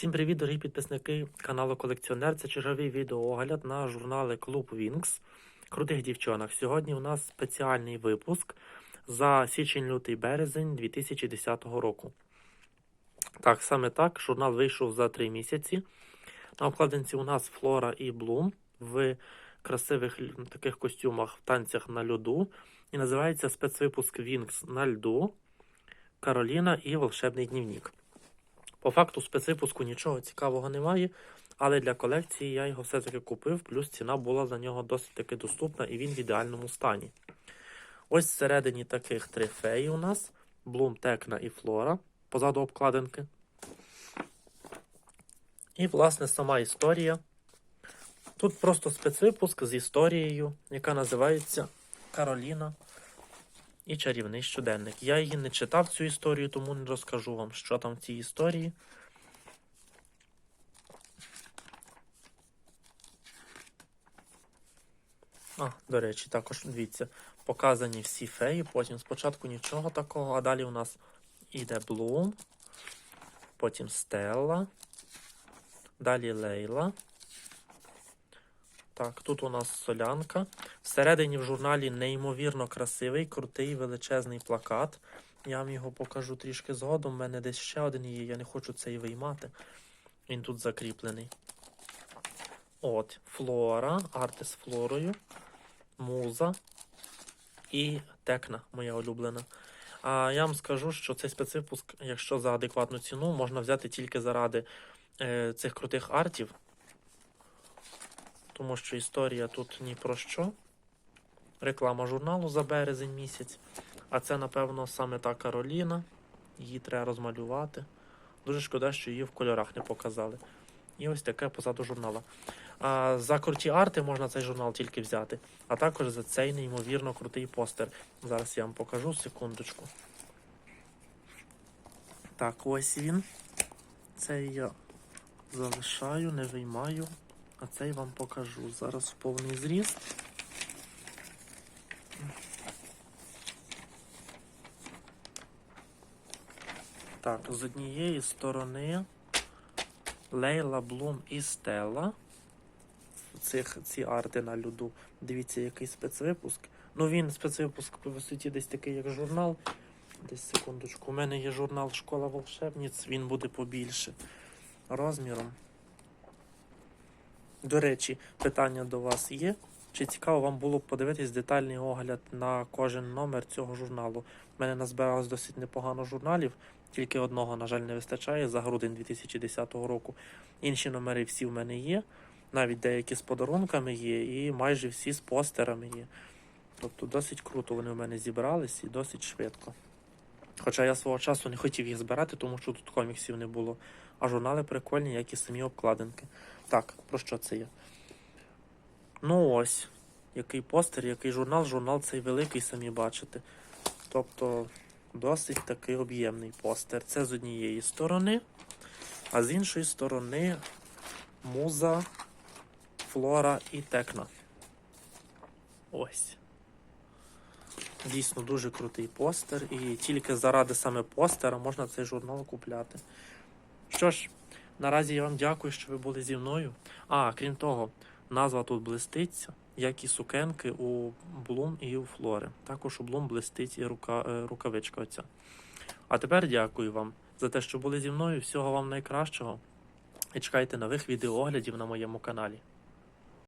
Всім привіт, дорогі підписники каналу Колекціонер. Це черговий відеоогляд на журнали Клуб Вінкс Крутих дівчонок. Сьогодні у нас спеціальний випуск за січень, лютий, березень 2010 року. Так, саме так, журнал вийшов за три місяці. На обкладинці у нас Флора і Блум в красивих таких костюмах в танцях на льоду. І називається спецвипуск Вінкс на льду. Кароліна і волшебний дневник. По факту спецвипуску нічого цікавого немає, але для колекції я його все-таки купив, плюс ціна була за нього досить таки доступна і він в ідеальному стані. Ось всередині таких три феї у нас: Блум, Текна і Флора позаду обкладинки. І, власне, сама історія. Тут просто спецвипуск з історією, яка називається Кароліна і чарівний щоденник. Я її не читав цю історію, тому не розкажу вам, що там в цій історії. А, до речі, також дивіться, показані всі феї, потім спочатку нічого такого, а далі у нас іде Блум, потім Стелла, далі Лейла. Так, тут у нас солянка. Всередині в журналі неймовірно красивий, крутий, величезний плакат. Я вам його покажу трішки згодом. У мене десь ще один є, я не хочу цей виймати. Він тут закріплений. От, Флора, арти з флорою, муза і текна, моя улюблена. А я вам скажу, що цей спецвипуск, якщо за адекватну ціну, можна взяти тільки заради е, цих крутих артів тому що історія тут ні про що. Реклама журналу за березень місяць. А це, напевно, саме та Кароліна. Її треба розмалювати. Дуже шкода, що її в кольорах не показали. І ось таке позаду журнала. А за круті арти можна цей журнал тільки взяти. А також за цей неймовірно крутий постер. Зараз я вам покажу секундочку. Так, ось він. Цей я залишаю, не виймаю. А цей вам покажу. Зараз в повний зріст. Так, з однієї сторони Лейла Блум і Стелла. Цих, ці арти на льоду. Дивіться, який спецвипуск. Ну, він спецвипуск по суті десь такий, як журнал. Десь секундочку. У мене є журнал Школа волшебниць, він буде побільше розміром. До речі, питання до вас є. Чи цікаво вам було б подивитись детальний огляд на кожен номер цього журналу? У мене назбиралось досить непогано журналів, тільки одного, на жаль, не вистачає за грудень 2010 року. Інші номери всі в мене є, навіть деякі з подарунками є, і майже всі з постерами є. Тобто досить круто вони в мене зібрались і досить швидко. Хоча я свого часу не хотів їх збирати, тому що тут коміксів не було. А журнали прикольні, як і самі обкладинки. Так, про що це я? Ну ось, який постер, який журнал. Журнал цей великий, самі бачите. Тобто досить такий об'ємний постер. Це з однієї сторони, а з іншої сторони муза, флора і текна. Ось. Дійсно дуже крутий постер, і тільки заради саме постера можна цей журнал купляти. Що ж, наразі я вам дякую, що ви були зі мною. А, крім того, назва тут блиститься, як і сукенки у Блум і у Флори. Також у Блум блистить і рука, е, рукавичка оця. А тепер дякую вам за те, що були зі мною. Всього вам найкращого. І чекайте нових відеооглядів на моєму каналі.